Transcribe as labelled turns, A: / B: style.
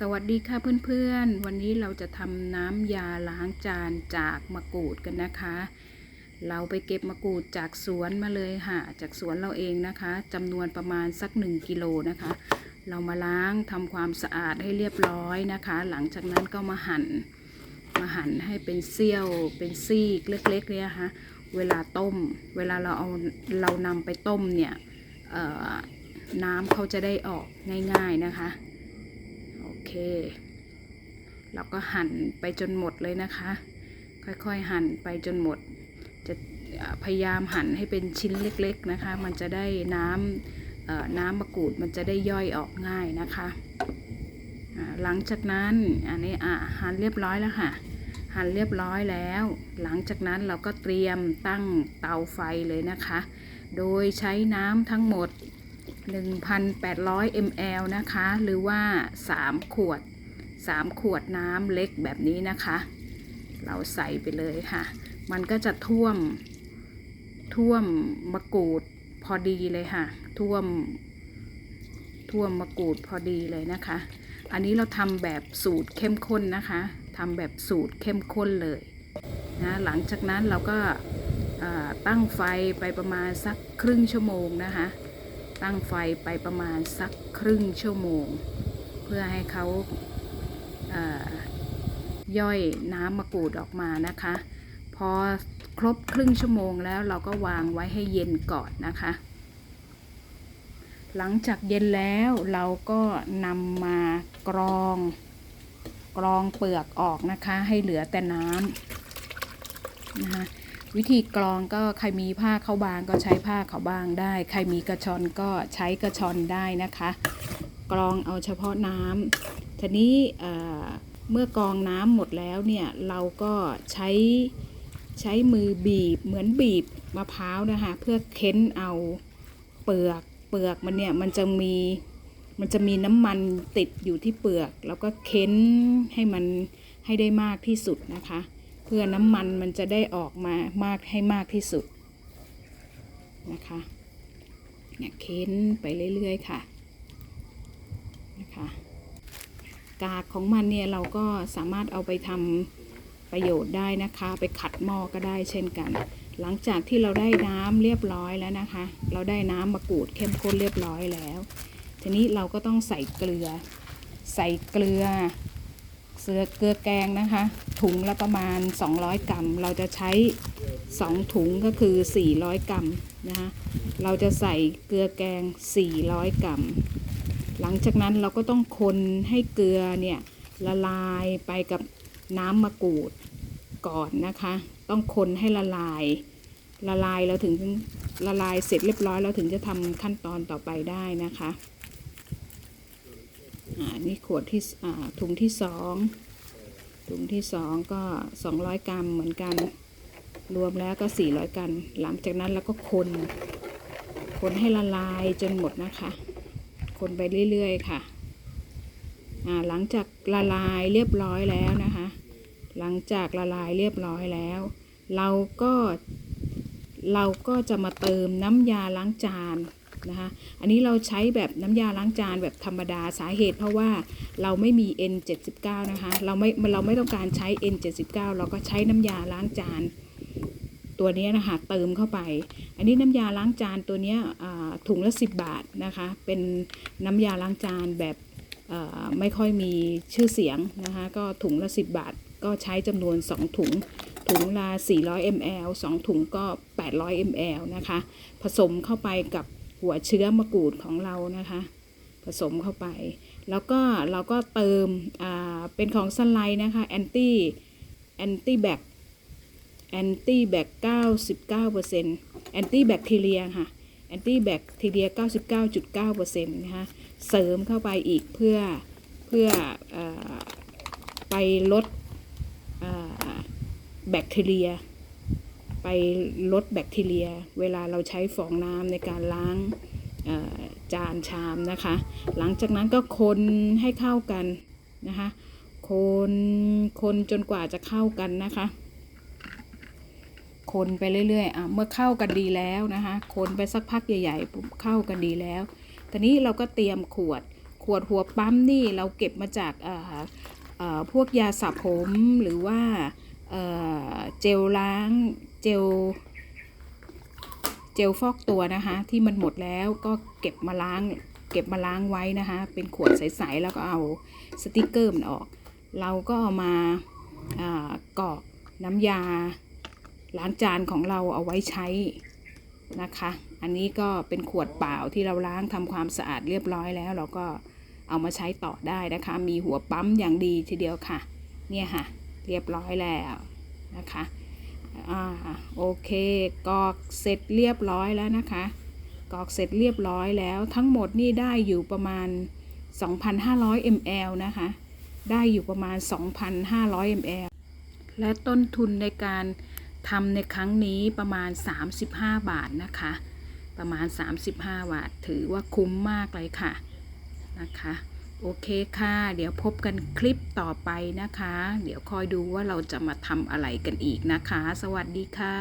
A: สวัสดีค่ะเพื่อนๆ วันนี้เราจะทำน้ำยาล้างจานจากมะกรูดกันนะคะ เราไปเก็บมะกรูดจากสวนมาเลยค่ะ จากสวนเราเองนะคะจำนวนประมาณสัก 1กิโลนะคะ เรามาล้างทำความสะอาดให้เรียบร้อยนะคะ หลังจากนั้นก็มาหั่น มาหั่นให้เป็นเสี้ยวเป็นซีกเล็กๆเนี่ยนะคะเวลาต้ม เวลาเราเอาเรานำไปต้มเนี่ยน้ำเขาจะได้ออกง่าย ๆนะคะ เค เราก็หั่นไปจนหมดเลยนะคะ ค่อยๆหั่นไปจนหมด จะพยายามหั่นให้เป็นชิ้นเล็ก ๆนะคะ มันจะได้น้ำน้ำมะกรูดมันจะได้ย่อยออกง่ายนะคะหลังจากนั้นอันนี้อะหั่นเรียบร้อยแล้วค่ะหั่นเรียบร้อยแล้ว หลังจากนั้นเราก็เตรียมตั้งเตาไฟเลยนะคะ โดยใช้น้ำทั้งหมด 1,800 ml นะคะ หรือว่า 3 ขวด 3 ขวดน้ำเล็กแบบนี้นะคะ เราใส่ไปเลยค่ะ มันก็จะท่วม ท่วมมะกรูดพอดีเลยค่ะ ท่วม ท่วมมะกรูดพอดีเลยนะคะ อันนี้เราทำแบบสูตรเข้มข้นนะคะทำแบบสูตรเข้มข้นเลยนะหลังจากนั้นเราก็ตั้งไฟไปประมาณสักครึ่งชั่วโมงนะคะ ตั้งไฟไปประมาณสักครึ่งชั่วโมง เพื่อให้เขาเอ่อย่อยน้ำมะกรูดออกมานะคะ พอครบครึ่งชั่วโมงแล้วเราก็วางไว้ให้เย็นก่อนนะคะ หลังจากเย็นแล้วเราก็นำมากรองกรองเปลือกออกนะคะ ให้เหลือแต่น้ำนะคะ วิธีกรองก็ใครมีผ้าเข้าบางก็ใช้ผ้าเขาบางได้ ใครมีกระชอนก็ใช้กระชอนได้นะคะ กรองเอาเฉพาะน้ำทีนี้เอ่อเมื่อกรองน้ำหมดแล้วเนี่ยเราก็ใช้ใช้มือบีบเหมือนบีบมะพร้าวนะคะเพื่อเค้นเอาเปลือกเปลือกมันเนี่ยมันจะมีมันจะมีน้ำมันติดอยู่ที่เปลือก แล้วก็เค้นให้มันให้ได้มากที่สุดนะคะ เพื่อน้ำมันมันจะได้ออกมามากให้มากที่สุดนะคะเนี่ยเค้นไปเรื่อยๆค่ะนะคะกากของมันเนี่ยเราก็สามารถเอาไปทำประโยชน์ได้นะคะ ไปขัดหม้อก็ได้เช่นกัน หลังจากที่เราได้น้ำเรียบร้อยแล้วนะคะ เราได้น้ำมะกรูดเข้มข้นเรียบร้อยแล้ว ทีนี้เราก็ต้องใส่เกลือ ใส่เกลือ เสือเกลือแกงนะคะ ถุงละประมาณ 200 กรัม เราจะใช้ 2 ถุงก็คือ 400 กรัมนะคะเราจะใส่เกลือแกง 400 กรัม หลังจากนั้นเราก็ต้องคนให้เกลือเนี่ยละลายไปกับน้ำมะกรูดก่อนนะคะ ต้องคนให้ละลาย ละลายเราถึงละลายเสร็จเรียบร้อยเราถึงจะทำขั้นตอนต่อไปได้นะคะ อ่านี่ขวดที่อ่าถุงที่สองถุงที่สองก็ 200 กรัมเหมือนกัน รวมแล้วก็ 400 กรัมหลังจากนั้นเราก็คนคนให้ละลายจนหมดนะคะ คนไปเรื่อยๆค่ะหลังจากละลายเรียบร้อยแล้วนะคะ หลังจากละลายเรียบร้อยแล้ว เราก็เราก็จะมาเติมน้ำยาล้างจาน นะคะ อันนี้เราใช้แบบน้ำยาล้างจานแบบธรรมดาสาเหตุเพราะว่าเราไม่มี N79 นะคะ เราไม่เราไม่ต้องการใช้ N79 เราก็ใช้น้ำยาล้างจานตัวนี้นะคะเติมเข้าไป อันนี้น้ำยาล้างจานตัวนี้ถุงละ 10 บาทนะคะ เป็นน้ำยาล้างจานแบบไม่ค่อยมีชื่อเสียงนะคะ ก็ถุงละ 10 บาท ก็ใช้จำนวน 2 ถุง ถุงละ 400 ml 2 ถุงก็ 800 ml นะคะ ผสมเข้าไปกับ หัวเชื้อมะกรูดของเรานะคะ ผสมเข้าไป แล้วก็เราก็เติมเป็นของสไลด์นะคะแอนตี้แอนตี้แบคแอนตี้แบค99%แอนตี้แบคทีเรียค่ะแอนตี้แบคทีเรีย 99.9%นะคะเสริมเข้าไปอีกเพื่อเพื่ออไปลดแบคทีเรีย ไปลดแบคทีเรีย เวลาเราใช้ฟองน้ำในการล้างจานชามนะคะ หลังจากนั้นก็คนให้เข้ากันนะคะ คนคนจนกว่าจะเข้ากันนะคะ คนไปเรื่อยๆอะเมื่อเข้ากันดีแล้วนะคะ คนไปสักพักใหญ่ๆเข้ากันดีแล้วตอนนี้เราก็เตรียมขวด ขวดหัวปั๊มนี่เราเก็บมาจากพวกยาสระผมหรือว่า เจลล้างเจลเจลฟอกตัวนะคะ ที่มันหมดแล้วก็เก็บมาล้าง เก็บมาล้างไว้นะคะ เป็นขวดใสๆแล้วก็เอาสติกเกอร์มันออก เราก็เอามาอากรอกน้ำยาล้างจานของเราเอาไว้ใช้นะคะ อันนี้ก็เป็นขวดเปล่าที่เราล้างทำความสะอาดเรียบร้อยแล้ว เราก็เอามาใช้ต่อได้นะคะ มีหัวปั๊มอย่างดีทีเดียวค่ะ เนี่ยค่ะ เรียบร้อยแล้วนะคะอ่าโอเคกรอกเสร็จเรียบร้อยแล้วนะคะกรอกเสร็จเรียบร้อยแล้ว ทั้งหมดนี่ได้อยู่ประมาณ 2,500 ml นะคะ ได้อยู่ประมาณ 2,500 ml และต้นทุนในการทำในครั้งนี้ประมาณ 35 บาทนะคะ ประมาณ 35 บาท ถือว่าคุ้มมากเลยค่ะนะคะ โอเคค่ะ เดี๋ยวพบกันคลิปต่อไปนะคะ เดี๋ยวคอยดูว่าเราจะมาทำอะไรกันอีกนะคะ สวัสดีค่ะ